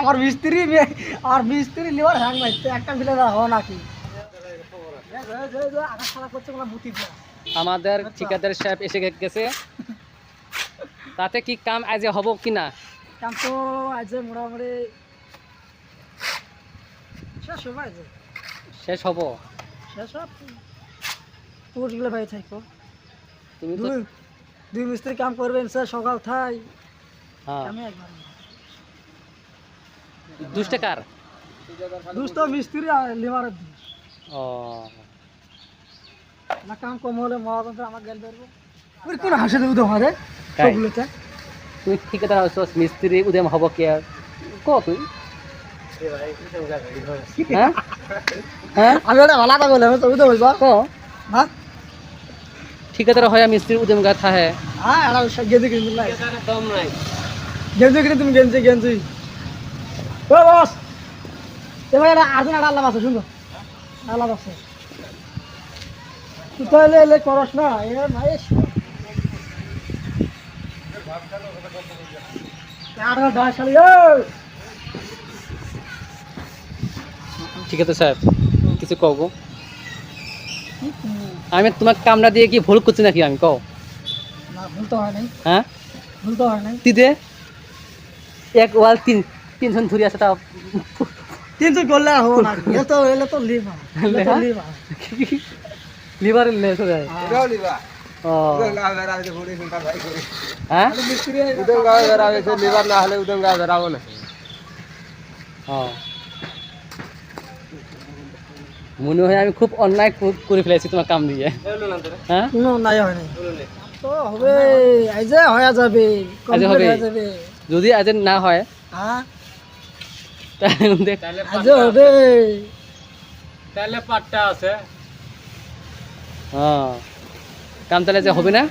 আমার মিস্ত্রি আমার মিস্ত্রি লিভার হ্যাং মারছে একটা মিলে রাখো নাকি? আমাদের ঠিকাদার সাহেব এসে গেছে। তাতে কি কাম আজ হব কি না? কাম তো আজ মোটামুটি শেষ হবে আজ। শেষ হব? শেষ সব পুরুষগুলো ভাই থাকব? তুমি দুই মিস্ত্রি কাম করবেন স্যার সকাল থাই। হ্যাঁ। আমি একবার দুশটা কার? দুষ্ট মিস্ত্রি আর ও। না কাম কম হলে মহাতন্ত্র আমার গেল বেরবো ওই কোন হাসে দেবো তো সবগুলোতে। তুই ঠিকাদার হচ্ছ মিস্ত্রি উদয় হব কে আর? ক তুই? হ্যাঁ? হ্যাঁ? আমি ওটা ভালো তো হ্যাঁ? ঠিকাদার হয় মিস্ত্রি উদয় গা থাহে হ্যাঁ গেঞ্জি কিনতে নাই। গেঞ্জি কিনে তুমি গেঞ্জি গেঞ্জি। ও বস। এবার এটা একটা আল্লাহ আছে শুনছো আল্লাহ আছে। তুই এলে করস না এ ভাই। ঠিক আছে স্যার। কিছু কব আমি তোমার কামটা দিয়ে কি ভুল করছি নাকি আমি কও? না ভুল তো হয় নাই। হ্যাঁ? ভুল তো হয় নাই। তিতে এক ওয়াল তিন তিনজন ধরি আছে তা তিনশো করলে হব না। তো এলে তো লিভা এলে তো লিভা লিভারের লেস হয়ে যায়? ও। হ্যাঁ? মিস্ত্রি লিভার না হলে উদম গায়ে বেরাবো না মনে হয় আমি খুব অন্যায় কর- ফেলেছি তোমার কাম দিয়ে। হ্যাঁ? নাই হয় নাই। তো হবে আইজে হয়ে যাবে আজে হবে? যদি আজ না হয় হ্যাঁ? আজে হবে তাহলে পাট্টা আছে হ্যাঁ কাম তাহলে যে হবে না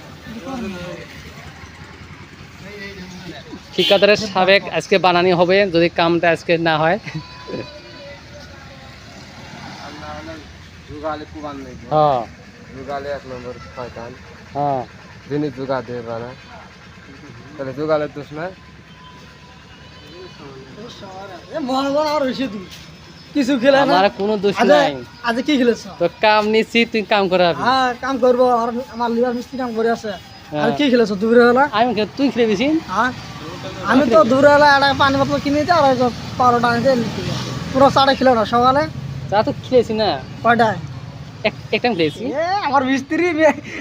ঠিকাদারের সাবেক আজকে বানানি হবে যদি কামটা আজকে না হয় যুগালে কুবান নেই হ্যাঁ যুগালে এক নম্বর শয়তান হ্যাঁ যিনি যুগা দিয়ে বানা তাহলে যুগালের দোষ না এ মহাজন আর হয়েছে তুই কিছু খেলে না কোনো দোষ নাই। আজে কি খেলেছ? তো কাম নিচ্ছি তুই কাম হ্যাঁ কাম করব আর আমার লিভার মিস্ত্রি কাম করে আছে। আর হ্যাঁ। কি খেলেছ দুপুরে বেলা আমি তুই খেলে বেশি? হ্যাঁ। আমি তো দুপুরে বেলা একটা পানি বোতল কিনে আর পাউরোটা আনিতে পুরো চাটা খেলে না সকালে? তা তো খেলেছি না। কয়টায়? এক- একটা খেলেছি। এ আমার মিস্ত্রি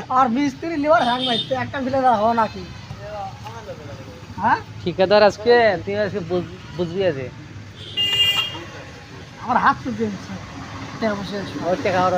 আমার মিস্ত্রি লিভার হ্যাং মারছে একটা মিলে রাখো নাকি? হ্যাঁ ঠিকাদার আজকে তুই আজকে বুঝ- বুঝবি আছে আমার হাত চুপিয়ে দিচ্ছে টাকা পয়সা ওর টাকা ওরা